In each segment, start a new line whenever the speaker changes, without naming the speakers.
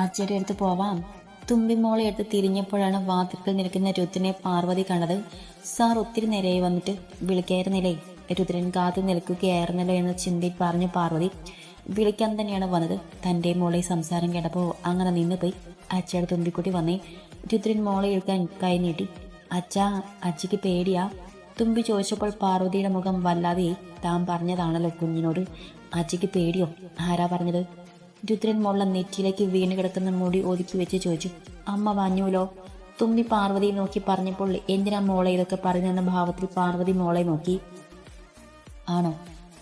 അച്ഛയുടെ അടുത്ത് പോവാം. തുമ്പിമോളെ എടുത്ത് തിരിഞ്ഞപ്പോഴാണ് വാതിൽക്കൽ നിൽക്കുന്ന രുദ്രനെ പാർവതി കണ്ടത്. സാർ ഒത്തിരി നേരെയായി വന്നിട്ട് വിളിക്കായിരുന്നില്ലേ? രുദ്രൻ കാത്തു നിൽക്കുകയായിരുന്നല്ലോ എന്ന് ചിന്തയിൽ പറഞ്ഞു പാർവതി. വിളിക്കാൻ തന്നെയാണ് വന്നത്. തന്റെ മോളെ സംസാരം കേട്ടപ്പോൾ അങ്ങനെ നിന്നുപോയി. അച്ഛയുടെ തുമ്പിക്കുട്ടി വന്നേ. രുദ്രൻ മോളെ എടുക്കാൻ കൈ നീട്ടി. അച്ഛാ അച്ഛയ്ക്ക് പേടിയാ. തുമ്പി ചോദിച്ചപ്പോൾ പാർവതിയുടെ മുഖം വല്ലാതെ താൻ പറഞ്ഞതാണല്ലോ കുഞ്ഞിനോട്. അച്ഛയ്ക്ക് പേടിയോ? ആരാ പറഞ്ഞത്? രുദ്രൻ മോളെ നെറ്റിയിലേക്ക് വീണ് കിടക്കുന്ന മുടി ഒതുക്കി വെച്ച് ചോദിച്ചു അമ്മ വാഞ്ഞൂലോ തുമ്മി പാർവതിയെ നോക്കി പറഞ്ഞപ്പോൾ എന്തിനാ മോളെ ഇതൊക്കെ പറഞ്ഞെന്ന ഭാവത്തിൽ പാർവതി മോളെ നോക്കി? ആണോ?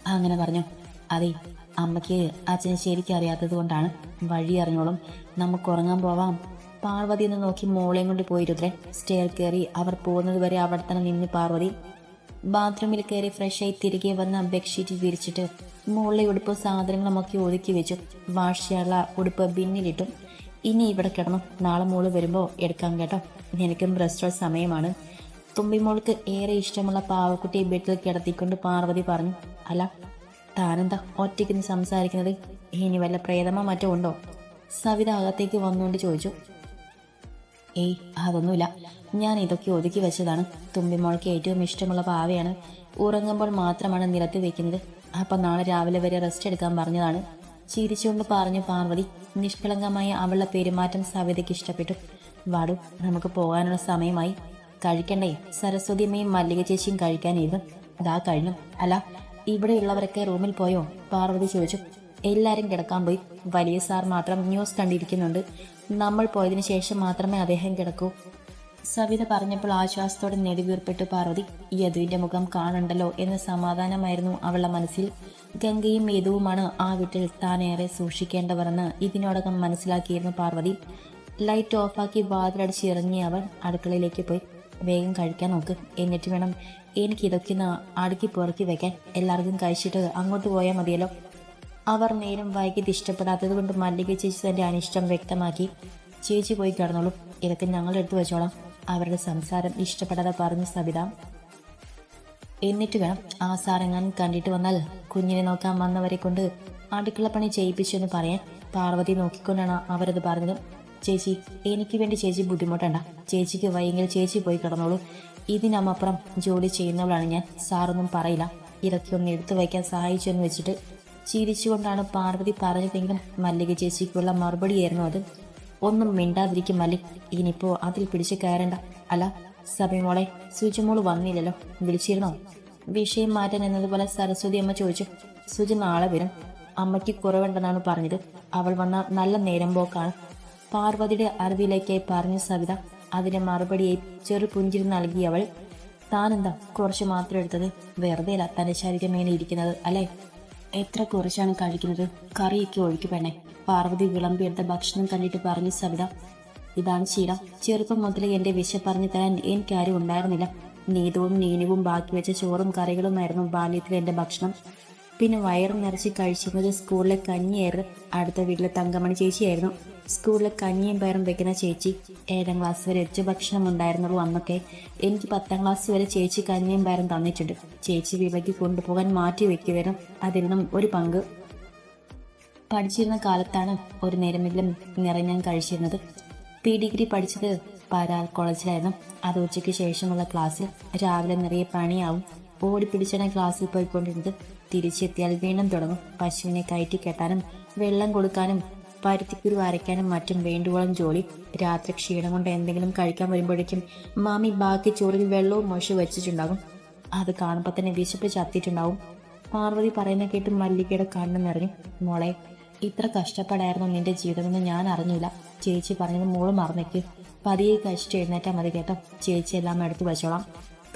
അങ്ങനെ പറഞ്ഞു. അതെ അമ്മയ്ക്ക് അച്ഛനെ ശരിക്കും അറിയാത്തത് കൊണ്ടാണ്. വഴി അറിഞ്ഞോളും. നമുക്ക് ഉറങ്ങാൻ പോവാം. പാർവതി എന്ന് നോക്കി മോളെയും കൊണ്ട് പോയി രുദ്രൻ. സ്റ്റെയർ കയറി അവർ പോകുന്നത് വരെ അവിടെ തന്നെ നിന്ന് പാർവതി ബാത്റൂമിൽ കയറി ഫ്രഷായി തിരികെ വന്ന ബെഡ്ഷീറ്റ് വിരിച്ചിട്ട് മുകളിലെ ഉടുപ്പ് സാധനങ്ങളുമൊക്കെ ഒതുക്കി വെച്ചു. വാഷ് ചെയ്യാനുള്ള ഉടുപ്പ് ബിന്നിലിട്ടു ഇനി ഇവിടെ കിടന്നു. നാളെ മോൾ വരുമ്പോൾ എടുക്കാം കേട്ടോ. നിനക്കും റെസ്റ്റോ സമയമാണ്. തുമ്പി മോൾക്ക് ഏറെ ഇഷ്ടമുള്ള പാവക്കുട്ടിയെ ബെഡിൽ കിടത്തിക്കൊണ്ട് പാർവതി പറഞ്ഞു അല്ല താനെന്താ ഒറ്റയ്ക്ക് സംസാരിക്കുന്നത്? ഇനി വല്ല പ്രേതമോ മറ്റോ ഉണ്ടോ? സവിത അകത്തേക്ക് വന്നുകൊണ്ട് ചോദിച്ചു ഏയ് അതൊന്നുമില്ല. ഞാൻ ഇതൊക്കെ ഒതുക്കി വെച്ചതാണ്. തുമ്പിമോൾക്ക് ഏറ്റവും ഇഷ്ടമുള്ള പാവയാണ്. ഉറങ്ങുമ്പോൾ മാത്രമാണ് നിരത്തി വെക്കുന്നത്. അപ്പൊ നാളെ രാവിലെ വരെ റെസ്റ്റ് എടുക്കാൻ പറഞ്ഞതാണ്. ചിരിച്ചുകൊണ്ട് പറഞ്ഞു പാർവതി നിഷ്കളങ്കമായ അവളുടെ പെരുമാറ്റം സവിതയ്ക്ക് ഇഷ്ടപ്പെട്ടു. വാടു നമുക്ക് പോകാനുള്ള സമയമായി. കഴിക്കണ്ടേ? സരസ്വതിയമ്മയും മല്ലിക ചേച്ചിയും കഴിക്കാനിരുന്നു ഇതാ കഴിഞ്ഞു. അല്ല ഇവിടെയുള്ളവരൊക്കെ റൂമിൽ പോയോ? പാർവതി ചോദിച്ചു. എല്ലാരും കിടക്കാൻ പോയി. വലിയ സാർ മാത്രം ന്യൂസ് കണ്ടിരിക്കുന്നുണ്ട്. നമ്മൾ പോയതിനു ശേഷം മാത്രമേ അദ്ദേഹം കിടക്കൂ. സവിത പറഞ്ഞപ്പോൾ ആശ്വാസത്തോടെ നെടുവീർപ്പെട്ടു പാർവതി. യദുവിന്റെ മുഖം കാണണ്ടല്ലോ എന്ന സമാധാനമായിരുന്നു അവളുടെ മനസ്സിൽ. ഗംഗയും യദുവുമാണ് ആ വീട്ടിൽ താനേറെ സൂക്ഷിക്കേണ്ടവരെന്ന് ഇതിനോടകം മനസ്സിലാക്കിയിരുന്നു പാർവതി. ലൈറ്റ് ഓഫാക്കി വാതിലടിച്ച് ഇറങ്ങിയ അവൾ അടുക്കളയിലേക്ക് പോയി. വേഗം കഴിക്കാൻ നോക്ക്. എന്നിട്ട് വേണം എനിക്കിതൊക്കെ അടുക്കി പുറക്കി വെക്കാൻ. എല്ലാവർക്കും കഴിച്ചിട്ട് അങ്ങോട്ട് പോയാൽ മതിയല്ലോ. അവർ നേരം വൈകിയത് ഇഷ്ടപ്പെടാത്തത് കൊണ്ട് മല്ലിക ചേച്ചി തന്റെ അനിഷ്ടം വ്യക്തമാക്കി ചേച്ചി പോയി കിടന്നോളൂ. ഇതൊക്കെ ഞങ്ങൾ എടുത്തു വെച്ചോളാം. അവരുടെ സംസാരം ഇഷ്ടപ്പെടാതെ പറഞ്ഞു സവിത എന്നിട്ട് വേണം. ആ സാറെങ്ങാനും കണ്ടിട്ട് വന്നാൽ കുഞ്ഞിനെ നോക്കാൻ വന്നവരെ കൊണ്ട് ചെയ്യിപ്പിച്ചു എന്ന് പറയാൻ. പാർവതി നോക്കിക്കൊണ്ടാണ് അവരത് പറഞ്ഞത്. ചേച്ചി എനിക്ക് വേണ്ടി ചേച്ചി ബുദ്ധിമുട്ടണ്ട. ചേച്ചിക്ക് വയ്യെങ്കിൽ ചേച്ചി പോയി കിടന്നോളൂ. ഇതിനപ്പുറം ജോലി ചെയ്യുന്നവളാണ് ഞാൻ. സാറൊന്നും പറയില്ല. ഇതൊക്കെ ഒന്ന് എടുത്തു വയ്ക്കാൻ സഹായിച്ചു എന്ന് വെച്ചിട്ട് ചിരിച്ചുകൊണ്ടാണ് പാർവതി പറഞ്ഞതെങ്കിലും മല്ലിക ചേച്ചിക്കുള്ള മറുപടിയായിരുന്നു അത്. ഒന്നും മിണ്ടാതിരിക്കും മല്ലിക് ഇനിയിപ്പോ അതിൽ പിടിച്ച് കയറേണ്ട. അല്ല സഭയമോളെ സുജിമോൾ വന്നില്ലല്ലോ. വിളിച്ചിരുന്നോ? വിഷയം മാറ്റാൻ എന്നതുപോലെ സരസ്വതി അമ്മ ചോദിച്ചു. സുജി നാളെ വരും. അമ്മയ്ക്ക് കുറവുണ്ടെന്നാണ് പറഞ്ഞത്. അവൾ വന്ന നല്ല നേരം പോക്കാണ്. പാർവതിയുടെ അറിവിലേക്കായി പറഞ്ഞു സവിത അതിന് മറുപടിയായി ചെറു പുഞ്ചിരി നൽകി അവൾ. താനെന്താ കുറച്ച് മാത്രം എടുത്തത്? വെറുതെ അല്ല തന്റെ ശരീരമേനെ ഇരിക്കുന്നത് അല്ലേ? എത്ര കുറച്ചാണ് കഴിക്കുന്നത്? കറിയൊക്കെ ഒഴുക്കി പാർവതി വിളമ്പിയെടുത്ത ഭക്ഷണം കണ്ടിട്ട് പറഞ്ഞു സവിത ഇതാണ് ശീല. ചെറുപ്പം മുതലേ എന്റെ പറഞ്ഞു തരാൻ എനിക്കാരും ഉണ്ടായിരുന്നില്ല. നീതവും നീനുവും ബാക്കി വെച്ച ചോറും കറികളുമായിരുന്നു ബാല്യത്തിൽ എന്റെ ഭക്ഷണം. പിന്നെ വയറ് നിറച്ച് കഴിച്ചിരുന്നത് സ്കൂളിലെ കഞ്ഞിയായിരുന്നു. അടുത്ത വീട്ടിലെ തങ്കമണി ചേച്ചിയായിരുന്നു. സ്കൂളിലെ കഞ്ഞിയും പയറും വെക്കുന്ന ചേച്ചി ഏഴാം ക്ലാസ് വരെ ഉച്ച ഭക്ഷണം ഉണ്ടായിരുന്നുള്ളൂ അന്നൊക്കെ. എനിക്ക് പത്താം ക്ലാസ് വരെ ചേച്ചി കഞ്ഞിയും പയറും തന്നിട്ടുണ്ട്. ചേച്ചി വിവയ്ക്ക് കൊണ്ടുപോകാൻ മാറ്റി വെക്കുവരും അതിൽ നിന്നും ഒരു പങ്ക് പഠിച്ചിരുന്ന കാലത്താണ് ഒരു നേരമെങ്കിലും നിറഞ്ഞാൻ കഴിച്ചിരുന്നത്. പി ഡിഗ്രി പഠിച്ചത് പാരാൽ കോളേജിലായിരുന്നു. അത് ഉച്ചയ്ക്ക് ശേഷമുള്ള ക്ലാസ്സിൽ രാവിലെ നിറയെ പണിയാവും. ഓടിപ്പിടിച്ചാണ് ക്ലാസ്സിൽ പോയിക്കൊണ്ടിരുന്നത്. തിരിച്ചെത്തിയാൽ വീണ്ടും തുടങ്ങും. പശുവിനെ കയറ്റി കെട്ടാനും വെള്ളം കൊടുക്കാനും പരുത്തിക്കുരു അരയ്ക്കാനും മറ്റും വേണ്ടുവോളം ജോലി രാത്രി ക്ഷീണം കൊണ്ട് എന്തെങ്കിലും കഴിക്കാൻ വരുമ്പോഴേക്കും മാമി ബാക്കി ചോറിൽ വെള്ളവും മൊശു വെച്ചിട്ടുണ്ടാകും. അത് കാണുമ്പോൾ തന്നെ വിശപ്പ് ചത്തിയിട്ടുണ്ടാവും. പാർവതി പറയുന്ന കേട്ട് മല്ലികയുടെ കണ്ണു നിറഞ്ഞു. മോളെ ഇത്ര കഷ്ടപ്പാടായിരുന്നു നിന്റെ ജീവിതമെന്ന് ഞാൻ അറിഞ്ഞില്ല. ചേച്ചി പറഞ്ഞത് മോൾ മറന്നേക്ക്. പതിയെ കഴിച്ചിട്ട് എഴുന്നേറ്റാൽ മതി കേട്ടോ. ചേച്ചി എല്ലാം എടുത്തു വെച്ചോളാം.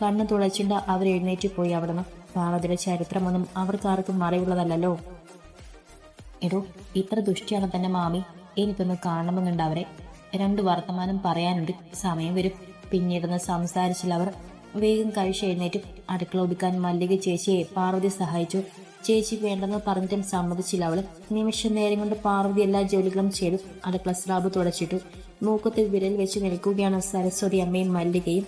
കണ്ണ് തുളച്ചിട്ട് അവർ എഴുന്നേറ്റ് പോയി അവിടുന്ന്. പാർവതിയുടെ ചരിത്രമൊന്നും അവർക്കാർക്കും മറയുള്ളതല്ലല്ലോ എടോ ഇത്ര ദുഷ്ടിയാണ് തന്നെ മാമി. എനിക്കൊന്ന് കാണണമെന്നുണ്ട് അവരെ. രണ്ട് വർത്തമാനം പറയാനുണ്ട്. സമയം വരും. പിന്നീടൊന്ന് സംസാരിച്ചില്ല അവർ. വേഗം കഴിച്ച് എഴുന്നേറ്റ്. അടുക്കള മല്ലിക ചേച്ചിയെ പാർവതി സഹായിച്ചു. ചേച്ചി വേണ്ടെന്ന് പറഞ്ഞിട്ടും സമ്മതിച്ചില്ല അവൾ നിമിഷ നേരം കൊണ്ട് പാർവതി എല്ലാ ജോലികളും ചെയ്തു. അടുക്കള സ്ലാബ് തുടച്ചിട്ടു. മൂക്കത്ത് വിരൽ വെച്ച് നിൽക്കുകയാണ് സരസ്വതി അമ്മയും മല്ലികയും.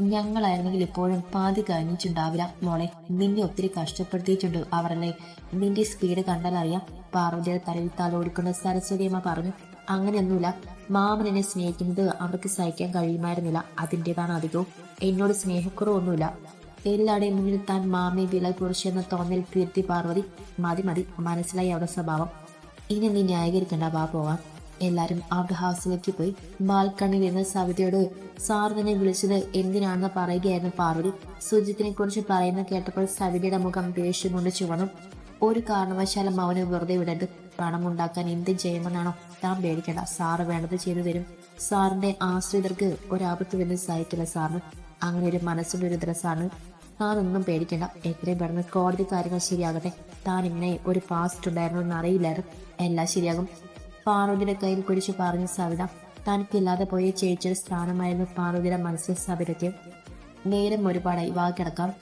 ഞങ്ങളായിരുന്നെങ്കിൽ ഇപ്പോഴും പാതി കഴിഞ്ഞിട്ടുണ്ടാവില്ല മോളെ നിന്നെ ഒത്തിരി കഷ്ടപ്പെടുത്തിയിട്ടുണ്ട് അവരല്ലേ? നിന്റെ സ്പീഡ് കണ്ടാൽ അറിയാം. പാർവതിയുടെ തലയിൽ തലോടിക്കൊണ്ട് സരസ്വതിയമ്മ പറഞ്ഞു അങ്ങനെയൊന്നുമില്ല. മാമൻ എന്നെ സ്നേഹിക്കുന്നത് അവർക്ക് സഹിക്കാൻ കഴിയുമായിരുന്നില്ല. അതിന്റെതാണ് അധികവും. എന്നോട് സ്നേഹക്കുറവൊന്നുമില്ല. എല്ലാവരുടെയും മുന്നിൽ താൻ മാമയെ വില കുറിച്ചെന്ന തോന്നൽ കീർത്തി പാർവതി. മതി മതി. മനസ്സിലായി അവരുടെ സ്വഭാവം. ഇനി നീ ന്യായീകരിക്കേണ്ട. വാ പോവാം എല്ലാരും അവരുടെ ഹൗസിലേക്ക് പോയി ബാൽക്കണിയിൽ നിന്ന് സവിതയോട് സാർ തന്നെ വിളിച്ചത് എന്തിനാണെന്ന് പറയുകയായിരുന്നു പാർവതി. സുജിത്തിനെ കുറിച്ച് പറയുന്ന കേട്ടപ്പോൾ സവിതയുടെ മുഖം ദേഷ്യം കൊണ്ട് ചുവന്നു. ഒരു കാരണവശാലും അവന് വെറുതെ വിടരുത്. പണം ഉണ്ടാക്കാൻ എന്തും ചെയ്യുമെന്നാണോ താൻ പേടിക്കേണ്ട. സാറ് വേണ്ടത് ചെയ്തു തരും. സാറിന്റെ ആശ്രിതർക്ക് ഒരാപത്ത് വരുന്ന സഹിക്കില്ല സാറിന്. അങ്ങനെ ഒരു മനസ്സിന്റെ ഒരു ദ്രസ്സാണ് താനൊന്നും പേടിക്കണ്ട. എത്രയും പെട്ടെന്ന് കോടതി കാര്യങ്ങൾ ശരിയാകട്ടെ. താൻ ഇങ്ങനെ ഒരു പാസ്റ്റ് ഉണ്ടായിരുന്നു എന്ന് അറിയില്ലായിരുന്നു. എല്ലാം ശരിയാകും. പാർവതിയുടെ കയ്യിൽ പിടിച്ച് പറഞ്ഞു സവിത തനിക്കില്ലാതെ പോയ ചേച്ചിയുടെ സ്ഥാനമായിരുന്നു പാർവതിയുടെ മനസ്സിൽ സവിതയ്ക്ക്. നേരം ഒരുപാടായി. വാ കിടക്കാം.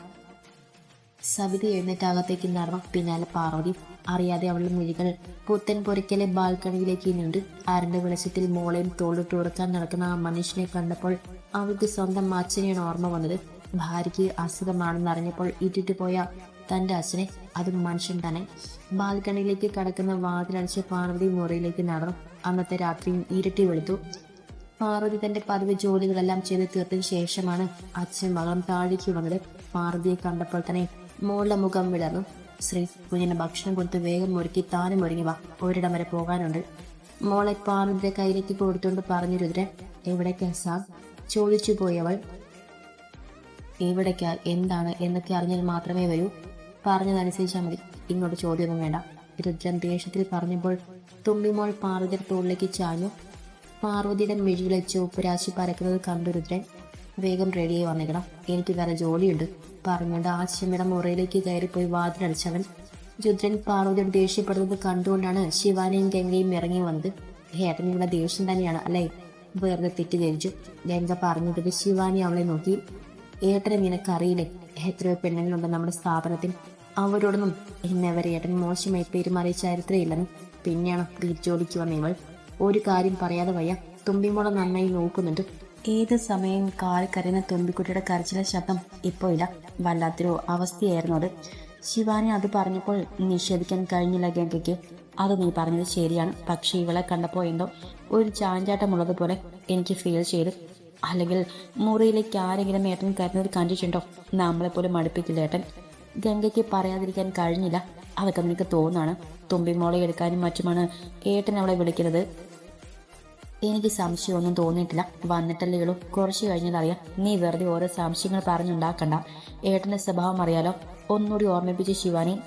സവിത എഴുന്നേറ്റ് അകത്തേക്ക് നടന്നു. പിന്നാലെ പാർവതി അറിയാതെ അവളുടെ മുഴികൾ പുത്തൻ പൊരിക്കലെ ബാൽക്കണിയിലേക്ക് നീണ്ട്. ആരന്റെ വെളിച്ചത്തിൽ മോളെയും തോളിട്ട് ഉറക്കാൻ നടക്കുന്ന ആ മനുഷ്യനെ കണ്ടപ്പോൾ അവൾക്ക് സ്വന്തം അച്ഛനെയാണ് ഓർമ്മ വന്നത്. ഭാര്യയ്ക്ക് അസുഖമാണെന്ന് അറിഞ്ഞപ്പോൾ ഇട്ടിട്ട് പോയ തന്റെ അച്ഛനെ അതും മനുഷ്യൻ തന്നെ. ബാൽക്കണിയിലേക്ക് കടക്കുന്ന വാതിലടിച്ച് പാർവതി മുറിയിലേക്ക് നടന്നു. അന്നത്തെ രാത്രിയും ഇരട്ടി വെളുത്തു. പാർവതി തന്റെ പതിവ് ജോലികളെല്ലാം ചെയ്ത് തീർത്തിന് ശേഷമാണ് അച്ഛൻ മകളും താഴേക്ക് വന്നത്. പാർവതിയെ കണ്ടപ്പോൾ തന്നെ മോളുടെ മുഖം വിടർന്നു ശ്രീ കുഞ്ഞിന് ഭക്ഷണം കൊടുത്ത് വേഗം ഒരുക്കി താനും ഒരുങ്ങി വാ. ഒരിടം വരെ പോകാനുണ്ട്. മോളെ പാർവതിയുടെ കയ്യിലേക്ക് കൊടുത്തുകൊണ്ട് പറഞ്ഞു രുദ്രൻ എവിടേക്കാ സാർ ചോദിച്ചു പോയവൾ എവിടേക്കാ? എന്താണ്? എന്നൊക്കെ അറിഞ്ഞാൽ മാത്രമേ വരൂ. പറഞ്ഞതനുസരിച്ചാൽ മതി. ഇങ്ങോട്ട് ചോദ്യമൊന്നും വേണ്ട. രുദ്രൻ ദേഷ്യത്തിൽ പറഞ്ഞപ്പോൾ തുമ്മിമോൾ പാർവതിയുടെ തോളിലേക്ക് ചാഞ്ഞു. പാർവതിയുടെ മിഴികളെ ചുവപ്പ് രാശി പരക്കുന്നത് കണ്ടു രുദ്രൻ. വേഗം റെഡിയായി വന്നേക്കണം. എനിക്ക് വേറെ ജോലിയുണ്ട്. പറഞ്ഞുകൊണ്ട് ആശമ്മയുടെ മുറിയിലേക്ക് കയറിപ്പോയി വാതിലടിച്ചവൻ. രുദ്രൻ പാർവതിയോട് ദേഷ്യപ്പെടുന്നത് കണ്ടുകൊണ്ടാണ് ശിവാനിയും ഗംഗയും ഇറങ്ങി വന്നത്. ഹേട്ടനിയുടെ ദേഷ്യം തന്നെയാണ് അല്ലേ? വെറുതെ തെറ്റിദ്ധരിച്ചു. ഗംഗ പറഞ്ഞിട്ട് ശിവാനി അവളെ നോക്കി. ഏട്ടനെ നിനക്കറിയില്ലേ? എത്രയോ പെണ്ണുങ്ങളുണ്ട് നമ്മുടെ സ്ഥാപനത്തിൽ. അവരോടൊന്നും ഇന്നവരെ ഏട്ടൻ മോശമായി പെരുമാറിയ ചരിത്രമില്ലെന്നും പിന്നെയാണ് തിരിച്ചോടിക്ക് വന്ന ഇവൾ ഒരു കാര്യം പറയാതെ വയ്യ. തുമ്പിമോളെ നന്നായി നോക്കുന്നുണ്ട്. ഏത് സമയം കാൽ കരയുന്ന തുമ്പിക്കുട്ടിയുടെ കരച്ചിലെ ശബ്ദം ഇപ്പോ ഇല്ല. വല്ലാത്തൊരു അവസ്ഥയായിരുന്നു അത്. ശിവാനി അത് പറഞ്ഞപ്പോൾ നിഷേധിക്കാൻ കഴിഞ്ഞില്ല ഗംഗയ്ക്ക്. അത് നീ പറഞ്ഞത് ശരിയാണ്. പക്ഷേ ഇവളെ കണ്ടപ്പോൾ എന്തോ ഒരു ചാഞ്ചാട്ടമുള്ളതുപോലെ എനിക്ക് ഫീൽ ചെയ്തു. അല്ലെങ്കിൽ മുറിയിലേക്ക് ആരെങ്കിലും ഏട്ടൻ കരുന്നത് കണ്ടിട്ടുണ്ടോ? നമ്മളെ പോലും മടുപ്പിക്കില്ല ഏട്ടൻ. ഗംഗയ്ക്ക് പറയാതിരിക്കാൻ കഴിഞ്ഞില്ല. അതൊക്കെ നിനക്ക് തോന്നാണ്. തുമ്പിമോളെ എടുക്കാനും മറ്റുമാണ് ഏട്ടൻ അവളെ വിളിക്കുന്നത്. എനിക്ക് സംശയമൊന്നും തോന്നിയിട്ടില്ല. വന്നിട്ടല്ലേ ഉള്ളൂ. കുറച്ച് കഴിഞ്ഞതറിയാം നീ വെറുതെ ഓരോ സംശയങ്ങൾ പറഞ്ഞുണ്ടാക്കണ്ട. ഏട്ടന്റെ സ്വഭാവം അറിയാലോ. ഒന്നുകൂടി ഓർമ്മിപ്പിച്ച് ശിവാനി.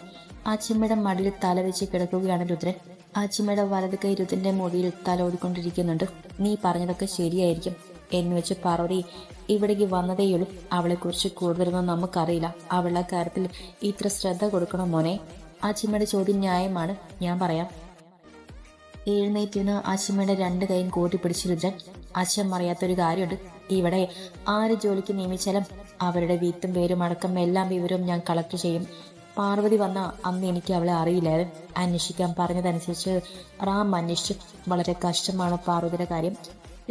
അച്ഛമ്മയുടെ മടിയിൽ തല വെച്ച് കിടക്കുകയാണ് രുദ്രൻ. അച്ഛമ്മയുടെ വലത് കൈ രുദ്രന്റെ മുടിയിൽ തല ഓടിക്കൊണ്ടിരിക്കുന്നുണ്ട്. നീ പറഞ്ഞതൊക്കെ ശരിയായിരിക്കും. എന്ന് വെച്ച് പാർവതി ഇവിടേക്ക് വന്നതേയുള്ളൂ. അവളെക്കുറിച്ച് കൂടുതലൊന്നും നമുക്കറിയില്ല. അവളുടെ കാര്യത്തിൽ ഇത്ര ശ്രദ്ധ കൊടുക്കണം മോനെ. അച്ഛമ്മയുടെ ചോദ്യം ന്യായമാണ്. ഞാൻ പറയാം. എഴുന്നേറ്റിന് അച്ഛമ്മയുടെ രണ്ട് കൈയും കൂട്ടിപ്പിടിച്ച് രുദ്രൻ അച്ഛൻ അറിയാത്തൊരു കാര്യമുണ്ട്. ഇവിടെ ആര് ജോലിക്ക് നിയമിച്ചാലും അവരുടെ വീട്ടും പേരും അടക്കം എല്ലാ വിവരവും ഞാൻ കളക്ട് ചെയ്യും. പാർവതി വന്ന അന്ന് എനിക്ക് അവളെ അറിയില്ലായിരുന്നു. അന്വേഷിക്കാൻ പറഞ്ഞതനുസരിച്ച് റാം അന്വേഷിച്ചു. വളരെ കഷ്ടമാണ് പാർവതിയുടെ കാര്യം.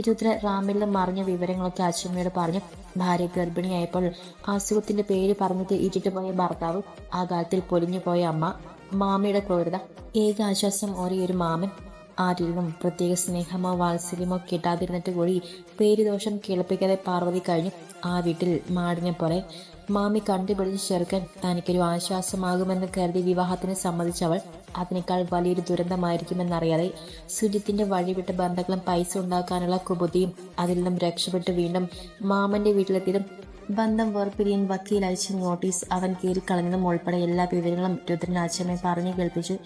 രുദ്ര റാമിൽ മറിഞ്ഞ വിവരങ്ങളൊക്കെ അച്ഛമ്മയോട് പറഞ്ഞു. ഭാര്യ ഗർഭിണിയായപ്പോൾ അസുഖത്തിന്റെ പേര് പറഞ്ഞിട്ട് ഇട്ടിട്ട് പോയ ഭർത്താവ് ആ കാലത്തിൽ പൊലിഞ്ഞു പോയ അമ്മ മാമിയുടെ ക്രൂരത. ഏക ആശ്വാസം ഒരേ ഒരു മാമൻ. ആരിലും പ്രത്യേക സ്നേഹമോ വാത്സല്യമോ കിട്ടാതിരുന്നിട്ട് കൂടി പേരുദോഷം കേൾപ്പിക്കാതെ പാർവതി കഴിഞ്ഞു. ആ വീട്ടിൽ മാടിനെ പോലെ മാമി കണ്ടുപിടിച്ച് ചേർക്കാൻ തനിക്കൊരു ആശ്വാസമാകുമെന്ന് കരുതി വിവാഹത്തിന് സമ്മതിച്ചവൾ അതിനേക്കാൾ വലിയൊരു ദുരന്തമായിരിക്കുമെന്നറിയാതെ സുജിത്തിന്റെ വഴിവിട്ട ബന്ധങ്ങളും പൈസ ഉണ്ടാക്കാനുള്ള കുബുദ്ധിയും അതിൽ നിന്നും രക്ഷപ്പെട്ട് വീണ്ടും മാമന്റെ വീട്ടിലെത്തിയതും ബന്ധം വേർപിരിയാൻ വക്കീൽ അയച്ച നോട്ടീസ് അവൻ കീറിക്കളഞ്ഞതും ഉൾപ്പെടെ എല്ലാ വിവരങ്ങളും രുദ്രൻ അച്ഛനെ പറഞ്ഞു കേൾപ്പിച്ചു.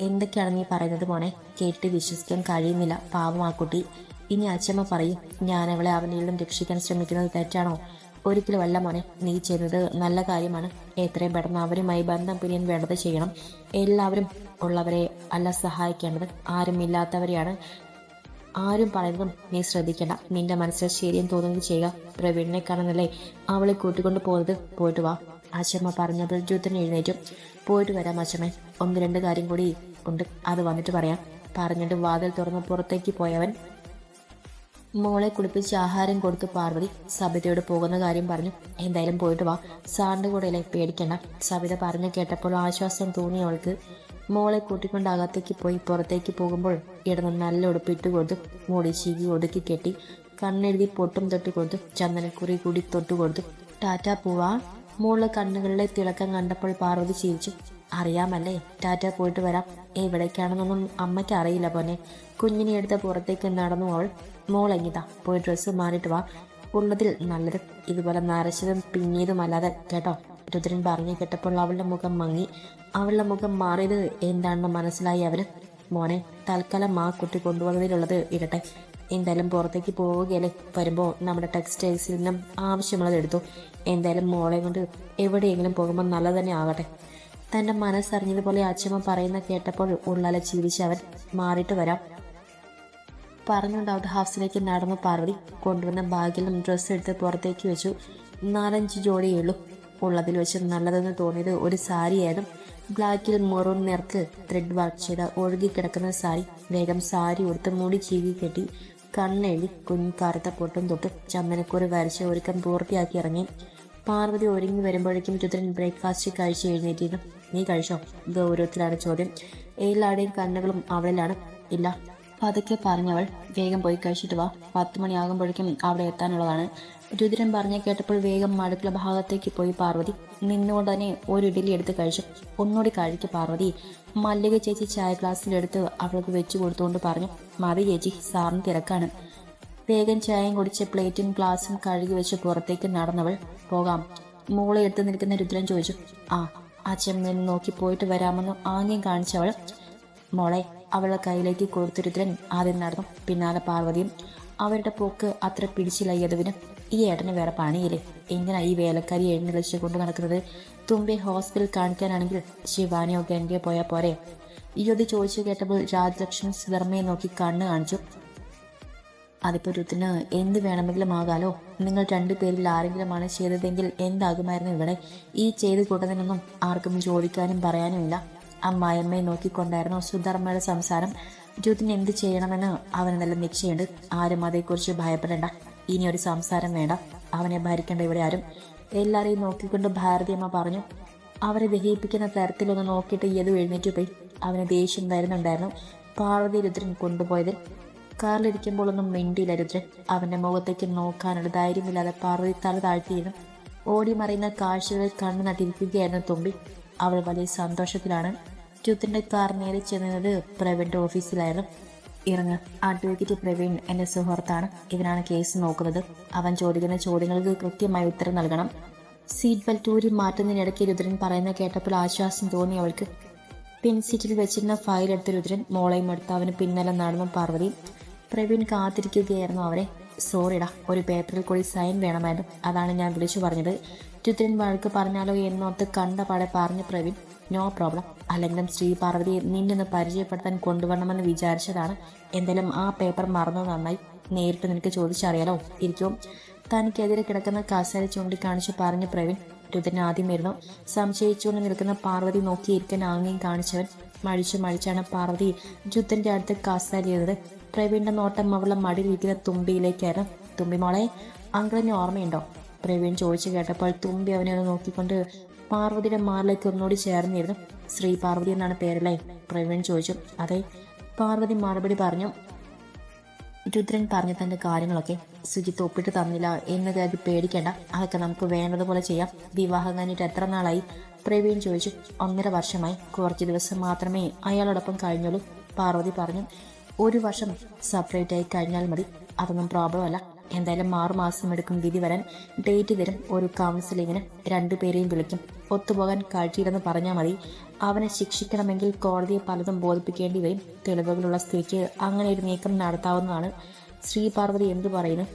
എന്തൊക്കെയാണ് നീ പറയുന്നത് മോനെ? കേട്ട് വിശ്വസിക്കാൻ കഴിയുന്നില്ല. പാവം ആ കുട്ടി. ഇനി അച്ഛമ്മ പറയും ഞാൻ അവളെ നിന്നും രക്ഷിക്കാൻ ശ്രമിക്കുന്നത് തെറ്റാണോ? ഒരിക്കലും അല്ല മോനെ. നീ ചെയ്യുന്നത് നല്ല കാര്യമാണ്. എത്രയും പെട്ടെന്ന് അവരുമായി ബന്ധം പിരിയാൻ വേണ്ടത് ചെയ്യണം. എല്ലാവരും ഉള്ളവരെ അല്ല സഹായിക്കേണ്ടത്. ആരും ഇല്ലാത്തവരെയാണ് ആരും പറയുന്നതും നീ ശ്രദ്ധിക്കണ്ട. നിന്റെ മനസ്സിൽ ശരിയും തോന്നുന്നത് ചെയ്യുക. പ്രവീണിനെ കാണുന്നല്ലേ അവളെ കൂട്ടിക്കൊണ്ട് പോകുന്നത്. പോയിട്ട് വാ. അച്ഛമ്മ പറഞ്ഞപ്പോൾ രുദ്രൻ എഴുന്നേറ്റും. പോയിട്ട് വരാം അച്ഛമ്മ. ഒന്ന് രണ്ട് കാര്യം കൂടി ഉണ്ട്. അത് വന്നിട്ട് പറയാം. പറഞ്ഞിട്ട് വാതിൽ തുറന്ന് പുറത്തേക്ക് പോയവൻ മോളെ കുളിപ്പിച്ച് ആഹാരം കൊടുത്ത് പാർവതി സബിതയോട് പോകുന്ന കാര്യം പറഞ്ഞു. എന്തായാലും പോയിട്ട് വാ. സാറിന്റെ കൂടെയല്ലേ പേടിക്കണ്ട. സബിത പറഞ്ഞു കേട്ടപ്പോൾ ആശ്വാസം തോന്നി അവൾക്ക്. മോളെ കൂട്ടിക്കൊണ്ട് അകത്തേക്ക് പോയി പുറത്തേക്ക് പോകുമ്പോൾ ഇടന്ന് നല്ല ഉടുപ്പിട്ട് കൊടുത്തു മൂടി ചീകി ഒടുക്കി കെട്ടി കണ്ണെഴുതി പൊട്ടും തൊട്ട് കൊടുത്തു ചന്ദനക്കുറി കൂടി തൊട്ട് കൊടുത്തു ടാറ്റ പോവാ. മോൾ കണ്ണുകളിലെ തിളക്കം കണ്ടപ്പോൾ പാർവതി ചിരിച്ചു. അറിയാമല്ലേ ടാറ്റ പോയിട്ട് വരാം. എവിടേക്കാണെന്നൊന്നും അമ്മയ്ക്ക് അറിയില്ല പോനെ കുഞ്ഞിനെ എടുത്ത പുറത്തേക്ക് നടന്നു അവൾ മോളെങ്ങിതാ പോയി ഡ്രസ്സ് മാറിയിട്ട് വാ. ഉള്ളതിൽ നല്ലത് ഇതുപോലെ നരച്ചതും പിന്നീതുമല്ലാതെ കേട്ടോ? രുദ്രൻ പറഞ്ഞു കേട്ടപ്പോൾ അവളുടെ മുഖം മങ്ങി. അവളുടെ മുഖം മാറിയത് എന്താണെന്ന് മനസ്സിലായി അവന്. മോനെ തൽക്കാലം ആ കുട്ടി കൊണ്ടുവന്നതിലുള്ളത് ഇരട്ടെ എന്തായാലും പുറത്തേക്ക് പോവുകയല്ലേ വരുമ്പോൾ നമ്മുടെ ടെക്സ്റ്റൈൽസിൽ നിന്നും ആവശ്യമുള്ളത് എടുത്തു. എന്തായാലും മോളെ കൊണ്ട് എവിടെയെങ്കിലും പോകുമ്പോൾ നല്ലത് തന്നെ ആകട്ടെ. തന്റെ മനസ്സറിഞ്ഞതുപോലെ അച്ഛമ്മ പറയുന്ന കേട്ടപ്പോൾ ഉള്ളാല ജീവിച്ച് അവൻ മാറിയിട്ട് വരാം. പറഞ്ഞുകൊണ്ട് ഔട്ട് ഹൗസിലേക്ക് നടന്നു പാർവതി. കൊണ്ടുവന്ന ബാഗിലും ഡ്രസ്സ് എടുത്ത് പുറത്തേക്ക് വെച്ചു. നാലഞ്ച് ജോഡിയേ ഉള്ളൂ. ഉള്ളതിൽ വെച്ച് നല്ലതെന്ന് തോന്നിയത് ഒരു സാരിയായിരുന്നു. ബ്ലാക്കിൽ മെറൂൺ നിറക്ക് ത്രെഡ് വർക്ക് ചെയ്ത ഒഴുകിക്കിടക്കുന്ന സാരി. വേഗം സാരി ഉടുത്ത് മുടി ചീകി കെട്ടി കണ്ണെഴുതി കുഞ്ഞു കറുത്ത പൊട്ടും തൊട്ട് ചമ്മനക്കൂറി വരച്ച് ഒരുക്കം പൂർത്തിയാക്കി ഇറങ്ങി. പാർവതി ഒരുങ്ങി വരുമ്പോഴേക്കും രുദ്രൻ ബ്രേക്ക്ഫാസ്റ്റ് കഴിച്ച് എഴുന്നേറ്റിരുന്നു. നീ കഴിച്ചോ? ഗൗരവത്തിലാണ് ചോദ്യം. എല്ലാവരുടെയും കണ്ണുകളും അവളിലാണ്. ഇല്ല. പതുക്കെ പറഞ്ഞവൾ വേഗം പോയി കഴിച്ചിട്ട് വാ. പത്ത് മണിയാകുമ്പോഴേക്കും അവിടെ എത്താനുള്ളതാണ്. രുദ്രൻ പറഞ്ഞു കേട്ടപ്പോൾ വേഗം അടുക്കള ഭാഗത്തേക്ക് പോയി പാർവതി. നിന്നുകൊണ്ട് തന്നെ ഒരു ഇഡലി എടുത്ത് കഴിച്ചു. ഒന്നുകൂടി കഴിക്ക് പാർവതി. മല്ലിക ചേച്ചി ചായ ഗ്ലാസ്സിലെടുത്ത് അവൾക്ക് വെച്ചു കൊടുത്തുകൊണ്ട് പറഞ്ഞു മതി ചേച്ചി സാറിന് തിരക്കാണ്. വേഗം ചായയും കുടിച്ച് പ്ലേറ്റും ഗ്ലാസും കഴുകി വെച്ച് പുറത്തേക്ക് നടന്നവൾ പോകാം. മോളെ എടുത്ത് നിൽക്കുന്ന രുദ്രൻ ചോദിച്ചു ആ അച്ഛമ്മ നോക്കി പോയിട്ട് വരാമെന്ന് ആംഗ്യം കാണിച്ചവൾ മോളെ അവളെ കയ്യിലേക്ക് കൊടുത്തു രുദ്രൻ ആദ്യം നടന്നു. പിന്നാലെ പാർവതിയും അവരുടെ പോക്ക് അത്ര പിടിച്ചില്ല ഈ ഏട്ടന് വേറെ പണിയില്ലേ? എന്തിനാ ഈ വേലക്കാരി എഴുന്നള്ളിച്ച് കൊണ്ട് നടക്കുന്നത്? തുമ്പെ ഹോസ്പിറ്റൽ കാണിക്കാനാണെങ്കിൽ ശിവാനിയൊക്കെ ഗംഗയോ പോയാൽ പോരെ. യുവതി ചോദിച്ചു കേട്ടപ്പോൾ രാജലക്ഷ്മി സുധർമ്മയെ നോക്കി കണ്ണ് കാണിച്ചു. അതിപ്പോൾ രുത്തിന് എന്ത് വേണമെങ്കിലും ആകാലോ? നിങ്ങൾ രണ്ടു പേരിൽ ആരെങ്കിലുമാണ് ചെയ്തതെങ്കിൽ എന്താകുമായിരുന്നു ഇവിടെ? ഈ ചെയ്ത് കൂട്ടതിനൊന്നും ആർക്കും ചോദിക്കാനും പറയാനും ഇല്ല അമ്മായിയമ്മയെ നോക്കിക്കൊണ്ടായിരുന്നു സുധർമ്മയുടെ സംസാരം. രുത്തിന് എന്ത് ചെയ്യണമെന്ന് അവന് നല്ല നിശ്ചയമുണ്ട്. ആരും അതേക്കുറിച്ച് ഭയപ്പെടേണ്ട. ഇനി ഒരു സംസാരം വേണ്ട. അവനെ ഭരിക്കേണ്ട ഇവിടെ ആരും എല്ലാരെയും നോക്കിക്കൊണ്ട് ഭാരതിയമ്മ പറഞ്ഞു അവരെ ദഹിപ്പിക്കുന്ന തരത്തിലൊന്ന് നോക്കിയിട്ട് ഏത് എഴുന്നേറ്റ് പോയി. അവന് ദേഷ്യം വരുന്നുണ്ടായിരുന്നു പാർവതി രുദ്രൻ കൊണ്ടുപോയതിൽ കാറിലിരിക്കുമ്പോഴൊന്നും മിണ്ടിയില്ല രുദ്രൻ. അവന്റെ മുഖത്തേക്ക് നോക്കാനുള്ള ധൈര്യമില്ലാതെ പാർവതി തല താഴ്ത്തിയിരുന്നു. ഓടി മറിയുന്ന കാഴ്ചകളിൽ കണ്ണു നട്ടിരിക്കുകയായിരുന്നു തുമ്പി. അവൾ വലിയ സന്തോഷത്തിലാണ്. രുദ്രന്റെ കാർ നേരെ ചെന്നത് പ്രൈവറ്റ് ഓഫീസിലായിരുന്നു. ഇറങ്ങ്. അഡ്വക്കേറ്റ് പ്രവീൺ എന്റെ സുഹൃത്താണ്. ഇവനാണ് കേസ് നോക്കുന്നത്. അവൻ ചോദിക്കുന്ന ചോദ്യങ്ങൾക്ക് കൃത്യമായി ഉത്തരം നൽകണം. സീറ്റ് ബെൽറ്റ് ഊരി മാറ്റുന്നതിനിടയ്ക്ക് രുദ്രൻ പറയുന്ന കേട്ടപ്പോൾ ആശ്വാസം തോന്നി അവൾക്ക്. പിൻസീറ്റിൽ വെച്ചിരുന്ന ഫയൽ എടുത്ത് രുദ്രൻ മോളയും എടുത്ത് അവന് പിന്നലം നടന്നു പാർവതി. പ്രവീൺ കാത്തിരിക്കുകയായിരുന്നു അവരെ സോറിടാ ഒരു പേപ്പറിൽ കൂടി സൈൻ വേണമായിരുന്നു. അതാണ് ഞാൻ വിളിച്ചു പറഞ്ഞത്. രുദ്രൻ വഴക്ക് പറഞ്ഞാലോ എന്നോർത്ത് കണ്ട പാടെ പറഞ്ഞു പ്രവീൺ നോ പ്രോബ്ലം. അല്ലെങ്കിലും ശ്രീ പാർവതിയെ നിന്നൊന്ന് പരിചയപ്പെടുത്താൻ കൊണ്ടുവരണമെന്ന് വിചാരിച്ചതാണ്. എന്തായാലും ആ പേപ്പർ മറന്നു നന്നായി. നേരിട്ട് നിനക്ക് ചോദിച്ചറിയാലോ. ഇരിക്കും. തനിക്കെതിരെ കിടക്കുന്ന കസേര ചൂണ്ടിക്കാണിച്ച് പറഞ്ഞു പ്രവീൺ രുദ്രൻ ആദ്യമായിരുന്നു സംശയിച്ചുകൊണ്ട് നിൽക്കുന്ന പാർവതി നോക്കിയിരിക്കാൻ ആംഗ്യം കാണിച്ചവൻ മഴിച്ചു മഴിച്ചാണ് പാർവതി രുദ്രന്റെ അടുത്ത് കസേരയത് പ്രവീണിന്റെ നോട്ടം അവളുടെ മടിയിലിരിക്കുന്ന തുമ്പിയിലേക്കായിരുന്നു. തുമ്പി മോളെ അങ്കിളിന് ഓർമ്മയുണ്ടോ? പ്രവീൺ ചോദിച്ചു കേട്ടപ്പോൾ തുമ്പി അവനെ ഒന്ന് നോക്കിക്കൊണ്ട് പാർവതിയുടെ മാറിലേക്ക് ഒന്നുകൂടി ചേർന്നിരുന്നു. ശ്രീ പാർവതി എന്നാണ് പേരല്ലേ? പ്രവീൺ ചോദിച്ചു. അതെ. പാർവതി മറുപടി പറഞ്ഞു. രുദ്രൻ പറഞ്ഞ തന്റെ കാര്യങ്ങളൊക്കെ സുജിത്ത് ഒപ്പിട്ട് തന്നില്ല എന്ന് കരുതി പേടിക്കേണ്ട. അതൊക്കെ നമുക്ക് വേണ്ടതുപോലെ ചെയ്യാം. വിവാഹം കഴിഞ്ഞിട്ട് എത്ര നാളായി? പ്രവീൺ ചോദിച്ചു. ഒന്നര വർഷമായി. കുറച്ച് ദിവസം മാത്രമേ അയാളോടൊപ്പം കഴിഞ്ഞുള്ളൂ പാർവതി പറഞ്ഞു. ഒരു വർഷം സെപ്പറേറ്റ് ആയി കഴിഞ്ഞാൽ മതി. അതൊന്നും പ്രോബ്ലം അല്ല. എന്തായാലും ആറു മാസം എടുക്കും വിധി വരാൻ ഡേറ്റ് തരും. ഒരു കൗൺസിലിങ്ങിന് രണ്ടുപേരെയും വിളിക്കും. ഒത്തുപോകാൻ കഴിയില്ലെന്ന് പറഞ്ഞാൽ മതി. അവനെ ശിക്ഷിക്കണമെങ്കിൽ കോടതിയെ പലതും ബോധിപ്പിക്കേണ്ടി വരും. തെളിവുകളുള്ള സ്ഥിതിക്ക് അങ്ങനെ ഒരു നീക്കം നടത്താവുന്നതാണ്. ശ്രീ പാർവതി എന്തു പറയുന്നു?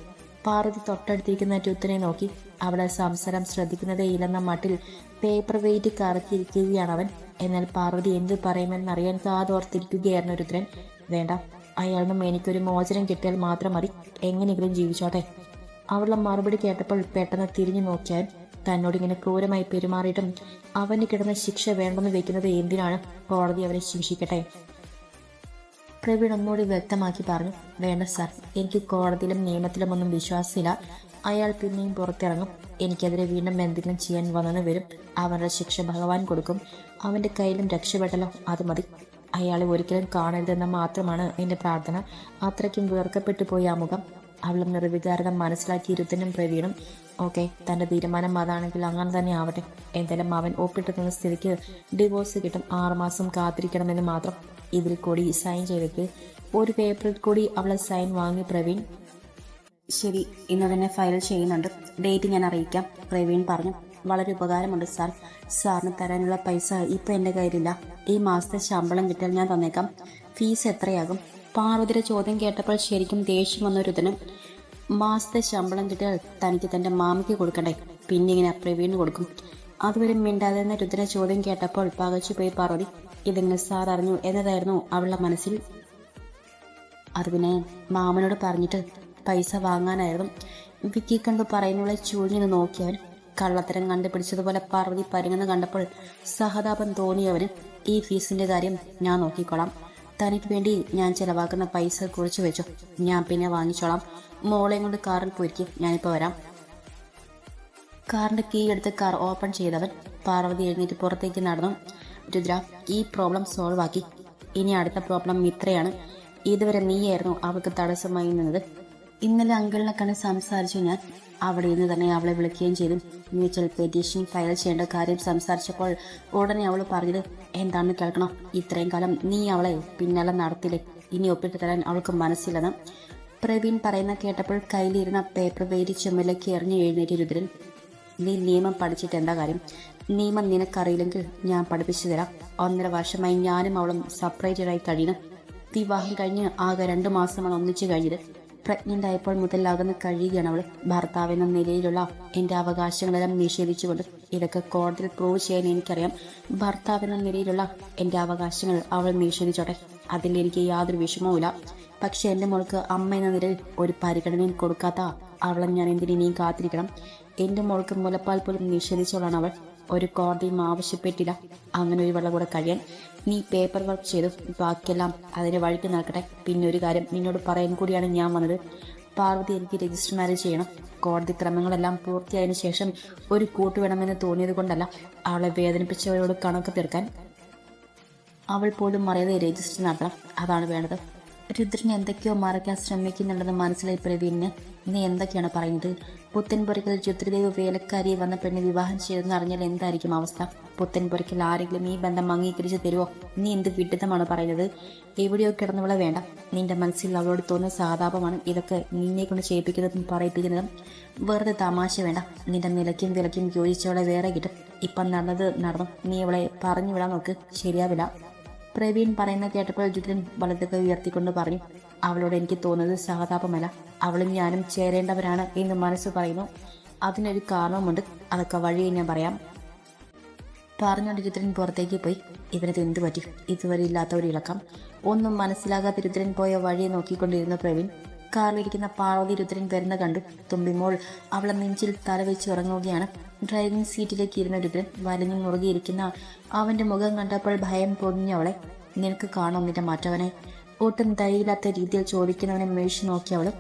പാർവതി തൊട്ടടുത്തിരിക്കുന്ന രുത്തിനെ നോക്കി അവിടെ സംസാരം ശ്രദ്ധിക്കുന്നതേ ഇല്ലെന്ന മട്ടിൽ പേപ്പർ വെയിറ്റ് കറക്കിയിരിക്കുകയാണ് അവൻ. എന്നാൽ പാർവതി എന്ത് പറയുമെന്നറിയാൻ കാതോർത്തിരിക്കുകയായിരുന്നു രുദ്രൻ. വേണ്ട അയാളിൽ നിന്നും എനിക്കൊരു മോചനം കിട്ടിയാൽ മാത്രം മതി. എങ്ങനെയെങ്കിലും ജീവിച്ചോട്ടെ. അവളുടെ മറുപടി കേട്ടപ്പോൾ പെട്ടെന്ന് തിരിഞ്ഞു നോക്കിയാൽ തന്നോട് ഇങ്ങനെ ക്രൂരമായി പെരുമാറിയിട്ടും അവന് കിടന്ന ശിക്ഷ വേണ്ടെന്ന് വെക്കുന്നത് എന്തിനാണ് കോടതി അവനെ ശിക്ഷിക്കട്ടെ? പ്രവീൺ ഒന്നുകൂടി വ്യക്തമാക്കി പറഞ്ഞു വേണ്ട സാർ എനിക്ക് കോടതിയിലും നിയമത്തിലും ഒന്നും വിശ്വാസമില്ല. അയാൾ പിന്നെയും പുറത്തിറങ്ങും. എനിക്കെതിരെ വീണ്ടും എന്തെങ്കിലും ചെയ്യാൻ വന്നെന്ന് വരും. അവരുടെ ശിക്ഷ ഭഗവാൻ കൊടുക്കും. അവന്റെ കയ്യിലും രക്ഷപ്പെട്ടല്ലോ അത് മതി. അയാളെ ഒരിക്കലും കാണരുതെന്ന് മാത്രമാണ് എന്റെ പ്രാർത്ഥന. അത്രയ്ക്കും വേർക്കപ്പെട്ടു പോയി ആ മുഖം. അവളും നിർവികാരണം മനസ്സിലാക്കി ഇരുത്തനും പ്രവീണും ഓക്കെ തന്റെ തീരുമാനം അതാണെങ്കിൽ അങ്ങനെ തന്നെ ആവട്ടെ. എന്തായാലും അവൻ ഒപ്പിട്ട് സ്ഥിതിക്ക് ഡിവോഴ്സ് കിട്ടും. ആറുമാസം കാത്തിരിക്കണമെന്ന് മാത്രം ഇതിൽ കൂടി സൈൻ ചെയ്തിട്ട് ഒരു പേപ്പറിൽ കൂടി അവളെ സൈൻ വാങ്ങി പ്രവീൺ. ശരി ഇന്ന് തന്നെ ഫയൽ ചെയ്യുന്നുണ്ട്. ഡേറ്റ് ഞാൻ അറിയിക്കാം പ്രവീൺ പറഞ്ഞു. വളരെ ഉപകാരമുണ്ട് സാർ. സാറിന് തരാനുള്ള പൈസ ഇപ്പം എന്റെ കയ്യിലില്ല. ഈ മാസത്തെ ശമ്പളം കിട്ടിയാൽ ഞാൻ തന്നേക്കാം. ഫീസ് എത്രയാകും? പാർവതിയുടെ ചോദ്യം കേട്ടപ്പോൾ ശരിക്കും ദേഷ്യം വന്ന ഒരുതനും മാസത്തെ ശമ്പളം കിട്ടിയാൽ തനിക്ക് തന്റെ മാമയ്ക്ക് കൊടുക്കണ്ടേ? പിന്നെ ഇങ്ങനെ പ്രവീണ് കൊടുക്കും. അതുവരെ മിണ്ടാതെ എന്ന രുദ്ര ചോദ്യം കേട്ടപ്പോൾ പകച്ചു പോയി പാർവതി ഇതെങ്ങനെ സാർ അറിഞ്ഞു എന്നതായിരുന്നു അവളുടെ മനസ്സിൽ? അത് പിന്നെ മാമനോട് പറഞ്ഞിട്ട് പൈസ വാങ്ങാനായിരുന്നു. വിക്കി കണ്ടു പറയുന്നവളെ ചൂഴിഞ്ഞു നോക്കിയവൻ കള്ളത്തരം കണ്ടുപിടിച്ചതുപോലെ പാർവതി പരുങ്ങുന്ന കണ്ടപ്പോൾ സഹതാപം തോന്നിയവന് ഈ ഫീസിന്റെ കാര്യം ഞാൻ നോക്കിക്കോളാം. തനിക്ക് വേണ്ടി ഞാൻ ചെലവാക്കുന്ന പൈസ കുറിച്ച് വെച്ചു. ഞാൻ പിന്നെ വാങ്ങിച്ചോളാം. മോളെയും കൊണ്ട് കാറിൽ പോയിരിക്കും. ഞാനിപ്പോൾ വരാം. കാറിന്റെ കീ എടുത്ത് കാർ ഓപ്പൺ ചെയ്തവൻ പാർവതി എഴുന്നേറ്റ് പുറത്തേക്ക് നടന്നു. രുദ്ര ഈ പ്രോബ്ലം സോൾവ് ആക്കി. ഇനി അടുത്ത പ്രോബ്ലം മിത്രയാണ് ഇതുവരെ നീയായിരുന്നു അവൾക്ക് തടസ്സമായി നിന്നത്. ഇന്നലെ അങ്കിളിനെ കണ്ട് സംസാരിച്ചു ഞാൻ. അവിടെ നിന്ന് തന്നെ അവളെ വിളിക്കുകയും ചെയ്തു. മ്യൂച്വൽ പെറ്റീഷൻ ഫയൽ ചെയ്യേണ്ട കാര്യം സംസാരിച്ചപ്പോൾ ഉടനെ അവൾ പറഞ്ഞത് എന്താണെന്ന് കേൾക്കണം. ഇത്രയും കാലം നീ അവളെ പിന്നാലെ നടത്തില്ലേ? ഇനി ഒപ്പിട്ട് തരാൻ അവൾക്ക് മനസ്സില്ലെന്ന്. പ്രവീൺ പറയുന്ന കേട്ടപ്പോൾ കയ്യിലിരുന്ന പേപ്പർ വേരി ചുമലേക്ക് എറിഞ്ഞു എഴുന്നേറ്റ് രുദ്രൻ നീ നിയമം പഠിച്ചിട്ട് എന്താ കാര്യം? നിയമം നിനക്കറിയില്ലെങ്കിൽ ഞാൻ പഠിപ്പിച്ചു തരാം. ഒന്നര വർഷമായി ഞാനും അവളും സെപ്പറേറ്റഡായി കഴിയണം വിവാഹം കഴിഞ്ഞ് ആകെ രണ്ട് മാസമാണ് ഒന്നിച്ചു കഴിഞ്ഞത്. പ്രഗ്നന്റ് ആയപ്പോൾ മുതൽ അകന്ന് കഴിയുകയാണ് അവൾ. ഭർത്താവെന്ന നിലയിലുള്ള എന്റെ അവകാശങ്ങളെല്ലാം നിഷേധിച്ചുകൊണ്ട് ഇതൊക്കെ കോടതിയിൽ പ്രൂവ് ചെയ്യാൻ എനിക്കറിയാം. ഭർത്താവെന്ന നിലയിലുള്ള എന്റെ അവകാശങ്ങൾ അവൾ നിഷേധിച്ചോട്ടെ. അതിൽ എനിക്ക് യാതൊരു വിഷമവുമില്ല. പക്ഷെ എന്റെ മോൾക്ക് അമ്മ എന്ന നിലയിൽ ഒരു പരിഗണനയും കൊടുക്കാത്ത അവളെ ഞാൻ എന്തിനും കാത്തിരിക്കണം? എന്റെ മോൾക്ക് മുലപ്പാൽ പോലും നിഷേധിച്ചോളാണ് അവൾ. ഒരു കോടതിയും ആവശ്യപ്പെട്ടില്ല. അങ്ങനെ ഒരു വെള്ളം കൂടെ കഴിയാൻ നീ പേപ്പർ വർക്ക് ചെയ്ത് ബാക്കിയെല്ലാം അതിന് വഴിക്ക് നടക്കട്ടെ പിന്നെ ഒരു കാര്യം നിന്നോട് പറയാൻ കൂടിയാണ് ഞാൻ വന്നത്. പാർവതി എനിക്ക് രജിസ്റ്റർ മാരേജ് ചെയ്യണം. കോടതി ക്രമങ്ങളെല്ലാം പൂർത്തിയായതിനു ശേഷം ഒരു കൂട്ട് വേണമെന്ന് തോന്നിയത് കൊണ്ടല്ല അവളെ വേദനിപ്പിച്ചവരോട് കണക്ക് തീർക്കാൻ അവൾ പോലും മറിയാതെ രജിസ്റ്റർ നടത്തണം. അതാണ് വേണ്ടത്. രുദ്രൻ എന്തൊക്കെയോ മറയ്ക്കാൻ ശ്രമിക്കുന്നുണ്ടെന്ന് മനസ്സിലായി പ്രവീണിന്. നീ എന്തൊക്കെയാണ് പറയുന്നത്? പുത്തൻപുരയ്ക്കൽ രുദ്രദേവ് വേലക്കാരിയെ വന്ന പെണ്ണെ വിവാഹം ചെയ്തെന്ന് അറിഞ്ഞാൽ എന്തായിരിക്കും അവസ്ഥ? പുത്തൻപുരയ്ക്കൽ ആരെങ്കിലും ഈ ബന്ധം അംഗീകരിച്ച് തരുമോ നീ എന്ത് വിഡിതമാണ് പറയുന്നത്? എവിടെയോ കിടന്നവളെ വേണ്ട. നിന്റെ മനസ്സിൽ അവളോട് തോന്നുന്ന സാതാപമാണ് ഇതൊക്കെ നിന്നെ കൊണ്ട് ചെയ്യിപ്പിക്കുന്നതും പറയിപ്പിക്കുന്നതും. വെറുതെ തമാശ വേണ്ട. നിന്റെ നിലയ്ക്കും വിലയ്ക്കും യോജിച്ചവളെ വേറെ കിട്ടും. ഇപ്പം നടന്നത് നടന്നു. നീ അവളെ പറഞ്ഞു വിടാൻ നോക്ക്. ശരിയാവില്ല. പ്രവീൺ പറയുന്ന കേട്ടപ്പോൾ രുദ്രൻ വലതൊക്കെ ഉയർത്തിക്കൊണ്ട് പറഞ്ഞു അവളോട് എനിക്ക് തോന്നുന്നത് സഹതാപമല്ല. അവളും ഞാനും ചേരേണ്ടവരാണ് എന്ന് മനസ്സ് പറയുന്നു. അതിനൊരു കാരണവുമുണ്ട്. അതൊക്കെ വഴിയെ ഞാൻ പറയാം. പറഞ്ഞുകൊണ്ട് രുദ്രൻ പുറത്തേക്ക് പോയി. ഇവനത് എന്തു പറ്റി? ഇതുവരെ ഇല്ലാത്ത ഒരു ഇളക്കം. ഒന്നും മനസ്സിലാകാത്ത രുദ്രൻ പോയ വഴിയെ നോക്കിക്കൊണ്ടിരുന്ന പ്രവീൺ കാറിലിരിക്കുന്ന പാർവതി രുദ്രൻ വരുന്ന കണ്ടു തുമ്പിമോൾ അവളെ നെഞ്ചിൽ തലവെച്ച് ഉറങ്ങുകയാണ്. ഡ്രൈവിംഗ് സീറ്റിലേക്ക് ഇരുന്ന രുദ്രൻ വലഞ്ഞു മുറുകിയിരിക്കുന്ന അവന്റെ മുഖം കണ്ടപ്പോൾ ഭയം പൊതിഞ്ഞു അവളെ നിനക്ക് കാണോ നിന്റെ മാറ്റവനെ ഒട്ടും ദയയില്ലാത്ത രീതിയിൽ ചോദിക്കുന്നവനെ മേഴിച്ചു നോക്കി അവൾ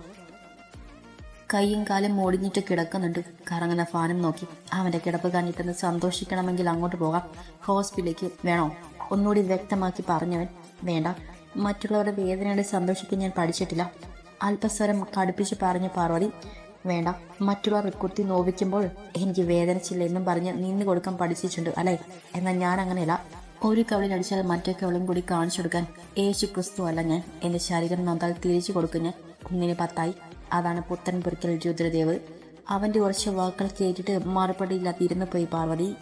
കൈയും കാലും മോടിഞ്ഞിട്ട് കിടക്കുന്നുണ്ട്. കറങ്ങുന്ന ഫാനും നോക്കി. അവന്റെ കിടപ്പ് കണ്ടിട്ടെന്ന് സന്തോഷിക്കണമെങ്കിൽ അങ്ങോട്ട് പോകാം. ഹോസ്പിറ്റലിലേക്ക് വേണോ? ഒന്നുകൂടി വ്യക്തമാക്കി പറഞ്ഞവൻ വേണ്ട. മറ്റുള്ളവരുടെ വേദനയുടെ സന്തോഷിക്കാൻ ഞാൻ പഠിച്ചിട്ടില്ല. അല്പസ്വരം കടുപ്പിച്ച് പറഞ്ഞു പാർവതി വേണ്ട മറ്റുള്ളവർ കുത്തി നോവിക്കുമ്പോൾ എനിക്ക് വേദനിച്ചില്ല എന്നും പറഞ്ഞ് നിന്ന് കൊടുക്കാൻ പഠിച്ചിട്ടുണ്ട് അല്ലേ? എന്നാൽ ഞാൻ അങ്ങനെയല്ല. ഒരു കവളിൽ അടിച്ചാൽ മറ്റേ കവളും കൂടി കാണിച്ചു കൊടുക്കാൻ യേശു ക്രിസ്തു അല്ല ഞാൻ. എന്റെ ശരീരം നന്നായി തിരിച്ചു കൊടുക്കും ഞാൻ പത്തായി. അതാണ് പുത്തൻ പൊരിക്കൽ രുദ്രദേവ്. അവന്റെ കുറച്ച് വാക്കുകൾ കേട്ടിട്ട് മറുപടിയില്ലാതെ ഇരുന്നു പോയി പാർവതി.